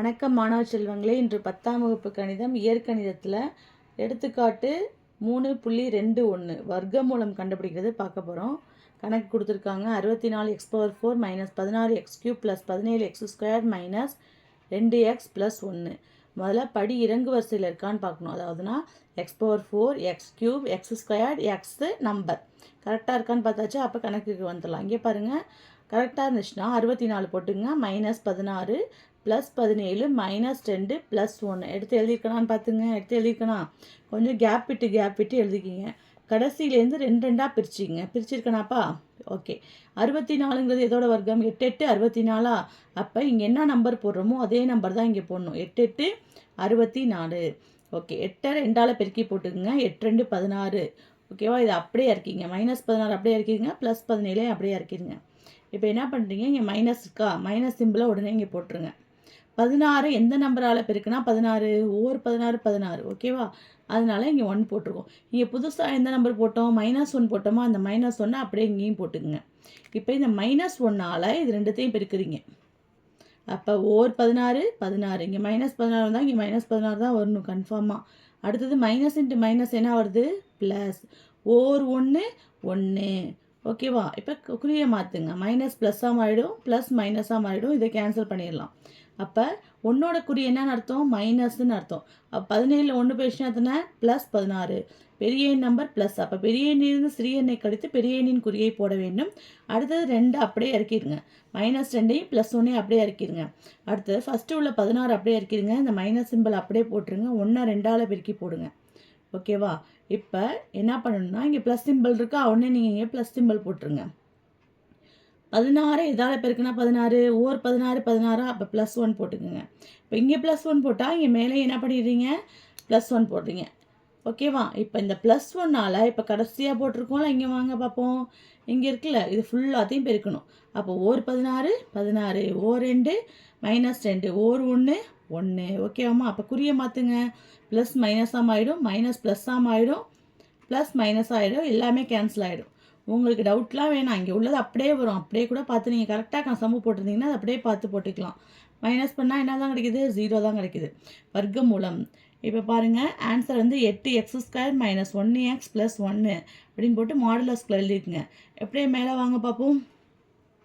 வணக்கம் மாணவ செல்வங்களே. இன்று பத்தாம் வகுப்பு கணிதம். இயற்கணிதத்தில் எடுத்துக்காட்டு மூணு புள்ளி ரெண்டு ஒன்று வர்க்கமூலம் கண்டுபிடிக்கிறது பார்க்க போகிறோம் கணக்கு கொடுத்துருக்காங்க. அறுபத்தி நாலு எக்ஸ் பவர் ஃபோர் மைனஸ் பதினாறு எக்ஸ் கியூப் ப்ளஸ் பதினேழு எக்ஸ் ஸ்கொயர் மைனஸ் ரெண்டு எக்ஸ் ப்ளஸ் ஒன்று முதல்ல படி இறங்கு வரிசையில் இருக்கான்னு பார்க்கணும். அதாவதுனா x power four x cube x squared x number கரெக்டாக இருக்கான்னு பார்த்தாச்சு. அப்போ கணக்குக்கு வந்துடலாம். இங்கே பாருங்கள் கரெக்டாக இருந்துச்சுன்னா அறுபத்தி நாலு போட்டுங்க. மைனஸ் பதினாறு ப்ளஸ் பதினேழு மைனஸ் ரெண்டு ப்ளஸ் ஒன்று எடுத்து எழுதியிருக்கணான்னு பார்த்துங்க. எடுத்து எழுதியிருக்கணா கொஞ்சம் கேப் விட்டு கேப் விட்டு எழுதிக்கிங்க. கடைசியிலேருந்து ரெண்டு ரெண்டாக பிரிச்சிங்க பிரிச்சிருக்கணாப்பா ஓகே அறுபத்தி நாலுங்கிறது எதோட வர்க்கம்? எட்டு எட்டு அறுபத்தி நாலா அப்போ இங்கே என்ன நம்பர் போடுறோமோ அதே நம்பர் தான் இங்கே போடணும். எட்டு எட்டு அறுபத்தி நாலு ஓகே எட்டை ரெண்டால் பெருக்கி போட்டுக்குங்க. எட்டு ரெண்டு பதினாறு. ஓகேவா இது அப்படியே இருக்கீங்க மைனஸ் பதினாறு அப்படியே இருக்கீங்க ப்ளஸ் பதினேழு அப்படியே இருக்கீங்க இப்போ என்ன பண்ணுறீங்க இங்கே மைனஸ் இருக்கா? மைனஸ் சிம்பிளை உடனே இங்கே போட்டுருங்க. பதினாறு எந்த நம்பரால் பெருக்குனா பதினாறு? ஒவ்வொரு பதினாறு பதினாறு. ஓகேவா அதனால் இங்கே ஒன் போட்டிருக்கோம். இங்கே புதுசாக எந்த நம்பர் போட்டோம்? மைனஸ் ஒன் போட்டோமோ? அந்த மைனஸ் ஒன்னை அப்படியே இங்கேயும் போட்டுக்குங்க. இப்போ இந்த மைனஸ் ஒன்னால் இது ரெண்டுத்தையும் பெருக்குறீங்க. அப்போ ஒவ்வொரு பதினாறு பதினாறு. இங்கே மைனஸ் பதினாறு வந்தால் இங்கே மைனஸ் பதினாறு தான் வரணும் கன்ஃபார்மாக அடுத்தது மைனஸ் இன்ட்டு மைனஸ் என்ன வருது? ப்ளஸ் ஒவ்வொரு ஒன்று ஒன்று ஓகேவா? இப்போ குறியை மாற்றுங்க மைனஸ் ப்ளஸ்ஸாக மாறிடும் ப்ளஸ் மைனஸாக மாறிடும். இதை கேன்சல் பண்ணிடலாம். அப்போ ஒன்னோட குறி என்னன்னு அர்த்தம்? மைனஸ்ன்னு அர்த்தம். அப்போ பதினேழில் ஒன்று போயிடுச்சுன்னா எத்தனை? ப்ளஸ் பதினாறு. பெரிய எண் நம்பர் ப்ளஸ் அப்போ பெரிய எண்ணிலிருந்து சிறிய எண்ணை கழித்து பெரிய எண்ணின் குறியை போட வேண்டும். அடுத்தது ரெண்டு அப்படியே இறக்கிடுங்க. மைனஸ் ரெண்டையும் ப்ளஸ் ஒன்றையும் அப்படியே இறக்கிடுங்க. அடுத்தது ஃபஸ்ட்டு உள்ள பதினாறு அப்படியே இறக்கிடுங்க. இந்த மைனஸ் சிம்பிள் அப்படியே போட்டுருங்க. ஒன்றா ரெண்டால் பெருக்கி போடுங்க. ஓகேவா இப்போ என்ன பண்ணணும்னா இங்கே ப்ளஸ் சிம்பிள் இருக்கா? உடனே நீங்கள் இங்கே ப்ளஸ் சிம்பிள் போட்டுருங்க. பதினாறு இதால் பெருக்குன்னா பதினாறு ஓர் பதினாறு பதினாறா? அப்போ ப்ளஸ் ஒன் போட்டுக்கோங்க. இப்போ இங்கே ப்ளஸ் ஒன் போட்டால் இங்கே மேலே என்ன பண்ணிடுறீங்க? ப்ளஸ் ஒன் போடுறீங்க. ஓகேவா இப்போ இந்த ப்ளஸ் ஒன்னால் இப்போ கடைசியாக போட்டிருக்கோம்ல இங்கே வாங்க பார்ப்போம் இங்கே இருக்குல்ல இது ஃபுல்லாத்தையும் பெருக்கணும். அப்போ ஓர் பதினாறு பதினாறு ஓர் ரெண்டு மைனஸ் ரெண்டு ஓர் ஒன்று ஒன்று ஓகேவாம்மா அப்போ குறியை மாற்றுங்க ப்ளஸ் மைனஸாக ஆகிடும் மைனஸ் ப்ளஸ்ஸாக ஆகிடும் ப்ளஸ் மைனஸ் ஆகிடும் எல்லாமே கேன்சல் ஆகிடும் உங்களுக்கு டவுட்லாம் வேணாம். இங்கே உள்ளது அப்படியே வரும். அப்படியே கூட பார்த்து நீங்கள் கரெக்டாக சம்மு போட்டிருந்தீங்கன்னா அது அப்படியே பார்த்து போட்டுக்கலாம். மைனஸ் பண்ணால் என்ன தான் கிடைக்கிது? ஜீரோ தான் கிடைக்கிது. வர்க்க மூலம் இப்போ பாருங்கள் ஆன்சர் வந்து எட்டு எக்ஸ் ஸ்கொயர் மைனஸ் ஒன்று எக்ஸ் ப்ளஸ் ஒன்று அப்படின்னு போட்டு மாடுலஸ்கில் எழுதிருக்குங்க. எப்படியே மேலே வாங்க பார்ப்போம்.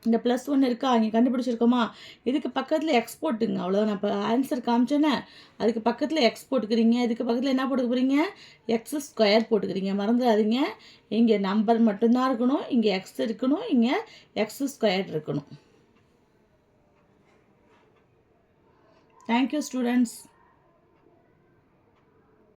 இந்த ப்ளஸ் ஒன்று இருக்கா? இங்கே கண்டுபிடிச்சிருக்கோமா? இதுக்கு பக்கத்தில் எக்ஸ்போர்ட்டுங்க அவ்வளோதான் நான் இப்போ ஆன்சர் காமிச்சேன்னே அதுக்கு பக்கத்தில் எக்ஸ் போட்டுக்கிறீங்க இதுக்கு பக்கத்தில் என்ன போட்டுக்க போகிறீங்க எக்ஸ் ஸ்கொயர் போட்டுக்கிறீங்க. மறந்துடாதீங்க. இங்கே நம்பர் மட்டும்தான் இருக்கணும். இங்கே எக்ஸ் இருக்கணும். இங்கே எக்ஸ் ஸ்கொயர் இருக்கணும். Thank you students